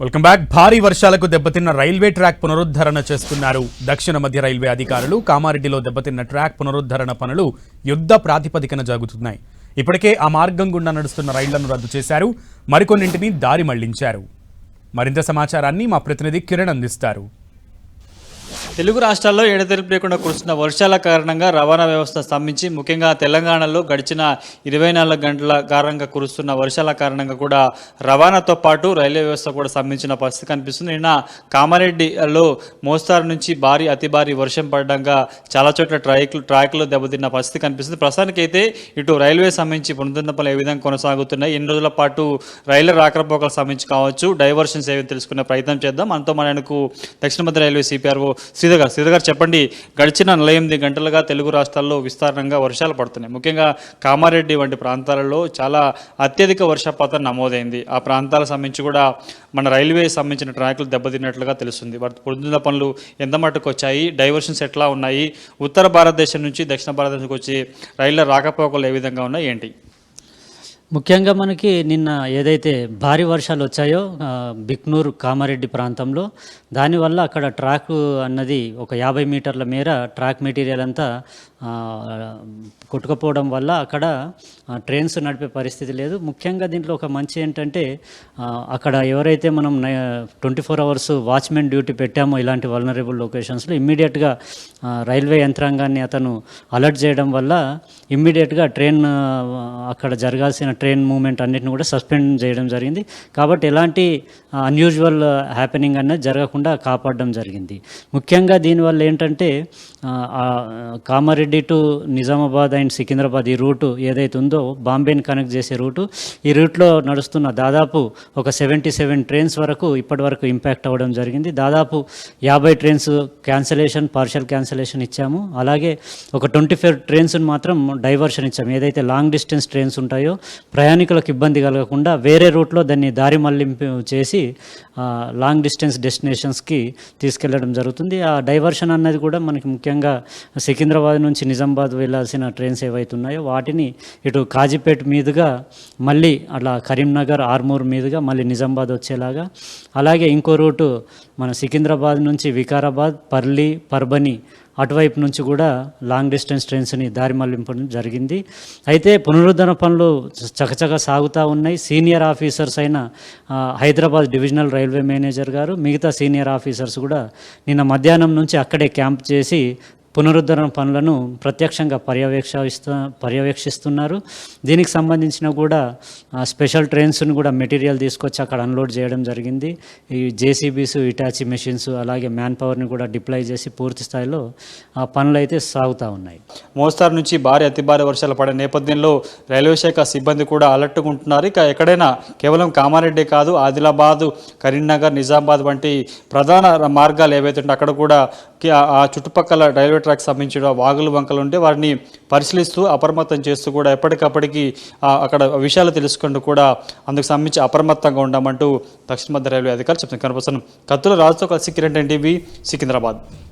Welcome back భారీ వర్షాలకు దెబ్బతిన్న రైల్వే ట్రాక్ పునరుద్ధరణ చేస్తున్నారు దక్షిణ మధ్య రైల్వే అధికారులు కామారెడ్డిలో దెబ్బతిన్న ట్రాక్ పునరుద్ధరణ పనులు యుద్ధ ప్రాతిపదికన జరుగుతున్నాయి. ఇప్పటికే ఆ మార్గం గుండా నడుస్తున్న రైళ్ళను రద్దు చేశారు. మరికొన్నింటిని దారి మళ్ళించారు. మరింత సమాచారాన్ని మా ప్రతినిధి కిరణ్ అందిస్తారు. తెలుగు రాష్ట్రాల్లో ఎడతెరిపి లేకుండా కురుస్తున్న వర్షాల కారణంగా రవాణా వ్యవస్థ స్తంభించి ముఖ్యంగా తెలంగాణలో గడిచిన ఇరవై నాలుగు గంటల కారణంగా కురుస్తున్న వర్షాల కారణంగా కూడా రవాణాతో పాటు రైల్వే వ్యవస్థ కూడా స్తంభించిన పరిస్థితి కనిపిస్తుంది. నిన్న కామారెడ్డిలో మోస్తారు నుంచి భారీ అతి భారీ వర్షం పడడంగా చాలా చోట్ల ట్రాక్లు ట్రాక్లు దెబ్బతిన్న పరిస్థితి కనిపిస్తుంది. ప్రస్తుతానికైతే ఇటు రైల్వే సంబంధించి పునరుద్ధరణ పనులు ఏ విధంగా కొనసాగుతున్నాయి ఎన్ని రోజుల పాటు రైళ్ళ రాకపోకలు సంబంధించి కావచ్చు డైవర్షన్స్ ఏవి తెలుసుకునే ప్రయత్నం చేద్దాం. మనతో మనకు దక్షిణ మధ్య రైల్వే సిపిఆర్ఓ శ్రీధర్ గారు శ్రీధర్ గారు చెప్పండి గడిచిన నలభై ఎనిమిది గంటలుగా తెలుగు రాష్ట్రాల్లో విస్తారంగా వర్షాలు పడుతున్నాయి. ముఖ్యంగా కామారెడ్డి వంటి ప్రాంతాలలో చాలా అత్యధిక వర్షపాతం నమోదైంది. ఆ ప్రాంతాలకు సంబంధించి కూడా మన రైల్వే సంబంధించిన ట్రాక్లు దెబ్బతిన్నట్లుగా తెలుస్తుంది. వాటి పొందిన పనులు ఎంత మట్టుకు వచ్చాయి? డైవర్షన్స్ ఎట్లా ఉన్నాయి? ఉత్తర భారతదేశం నుంచి దక్షిణ భారతదేశంకి వచ్చి రైళ్ళ రాకపోకలు ఏ విధంగా ఉన్నాయి? ఏంటి? ముఖ్యంగా మనకి నిన్న ఏదైతే భారీ వర్షాలు వచ్చాయో బిక్నూర్ కామారెడ్డి ప్రాంతంలో దానివల్ల అక్కడ ట్రాక్ అన్నది ఒక యాభై మీటర్ల మేర ట్రాక్ మెటీరియల్ అంతా కొట్టుకపోవడం కొట్టుకుపోవడం వల్ల అక్కడ ట్రైన్స్ నడిపే పరిస్థితి లేదు. ముఖ్యంగా దీంట్లో ఒక మంచి ఏంటంటే అక్కడ ఎవరైతే మనం twenty four hours watchman duty పెట్టామో ఇలాంటి వలనరబుల్ లొకేషన్స్లో ఇమ్మీడియట్గా రైల్వే యంత్రాంగాన్ని అతను అలర్ట్ చేయడం వల్ల ఇమ్మీడియట్గా ట్రైన్ అక్కడ జరగాల్సిన ట్రైన్ మూమెంట్ అన్నిటిని కూడా సస్పెండ్ చేయడం జరిగింది. కాబట్టి ఎలాంటి అన్యూజువల్ హ్యాపెనింగ్ అనేది జరగకుండా కాపాడడం జరిగింది. ముఖ్యంగా దీనివల్ల ఏంటంటే కామారెడ్డి టు నిజామాబాద్ అండ్ సికింద్రాబాద్ ఈ రూటు ఏదైతే ఉందో బాంబేని కనెక్ట్ చేసే రూటు ఈ రూట్లో నడుస్తున్న దాదాపు ఒక సెవెంటీ సెవెన్ ట్రైన్స్ వరకు ఇప్పటి వరకు ఇంపాక్ట్ అవ్వడం జరిగింది. దాదాపు యాభై ట్రైన్స్ క్యాన్సలేషన్ పార్షల్ క్యాన్సలేషన్ ఇచ్చాము. అలాగే ఒక ట్వంటీ ఫైవ్ ట్రైన్స్ని మాత్రం డైవర్షన్ ఇచ్చాము. ఏదైతే లాంగ్ డిస్టెన్స్ ట్రైన్స్ ఉంటాయో ప్రయాణికులకు ఇబ్బంది కలగకుండా వేరే రూట్లో దాన్ని దారి మళ్ళింపు చేసి లాంగ్ డిస్టెన్స్ డెస్టినేషన్స్కి తీసుకెళ్ళడం జరుగుతుంది. ఆ డైవర్షన్ అన్నది కూడా మనకి ముఖ్యంగా సికింద్రాబాద్ నుంచి నిజామాబాద్ వెళ్ళాల్సిన ట్రైన్స్ ఏవైతే ఉన్నాయో వాటిని ఇటు కాజీపేట మీదుగా మళ్ళీ అలా కరీంనగర్ ఆర్మూర్ మీదుగా మళ్ళీ నిజామాబాద్ వచ్చేలాగా అలాగే ఇంకో రూటు మన సికింద్రాబాద్ నుంచి వికారాబాద్ పర్లి పర్బని అటువైపు నుంచి కూడా లాంగ్ డిస్టెన్స్ ట్రైన్స్ని దారి మళ్ళింపడం జరిగింది. అయితే పునరుద్ధరణ పనులు చకచక సాగుతూ ఉన్నాయి. సీనియర్ ఆఫీసర్స్ అయిన హైదరాబాద్ డివిజనల్ రైల్వే మేనేజర్ గారు మిగతా సీనియర్ ఆఫీసర్స్ కూడా నిన్న మధ్యాహ్నం నుంచి అక్కడే క్యాంప్ చేసి పునరుద్ధరణ పనులను ప్రత్యక్షంగా పర్యవేక్షిస్తూ పర్యవేక్షిస్తున్నారు. దీనికి సంబంధించిన కూడా స్పెషల్ ట్రైన్స్ని కూడా మెటీరియల్ తీసుకొచ్చి అక్కడ అన్లోడ్ చేయడం జరిగింది. ఈ జేసీబీస్ ఇటాచీ మెషిన్స్ అలాగే మ్యాన్ పవర్ని కూడా డిప్లాయ్ చేసి పూర్తి స్థాయిలో ఆ పనులు అయితే సాగుతూ ఉన్నాయి. మోస్తారు నుంచి భారీ అతి భారీ వర్షాలు పడే నేపథ్యంలో రైల్వే శాఖ సిబ్బంది కూడా అలర్ట్గా ఉంటున్నారు ఇక ఎక్కడైనా కేవలం కామారెడ్డి కాదు ఆదిలాబాద్ కరీంనగర్ నిజామాబాద్ వంటి ప్రధాన మార్గాలు ఏవైతే అక్కడ కూడా ఆ- చుట్టుపక్కల రైల్వే ట్రాక్ సంబంధించిన వాగులు వంకలు ఉంటే వారిని పరిశీలిస్తూ అప్రమత్తం చేస్తూ కూడా ఎప్పటికప్పటికి అక్కడ విషయాలు తెలుసుకుంటూ కూడా అందుకు సంబంధించి అప్రమత్తంగా ఉండమంటూ దక్షిణ మధ్య రైల్వే అధికారులు చెప్తున్నారు. కనపడుతున్నాం కత్తుల రాజుతో కలిసి కిరణ్ టీవీ సికింద్రాబాద్.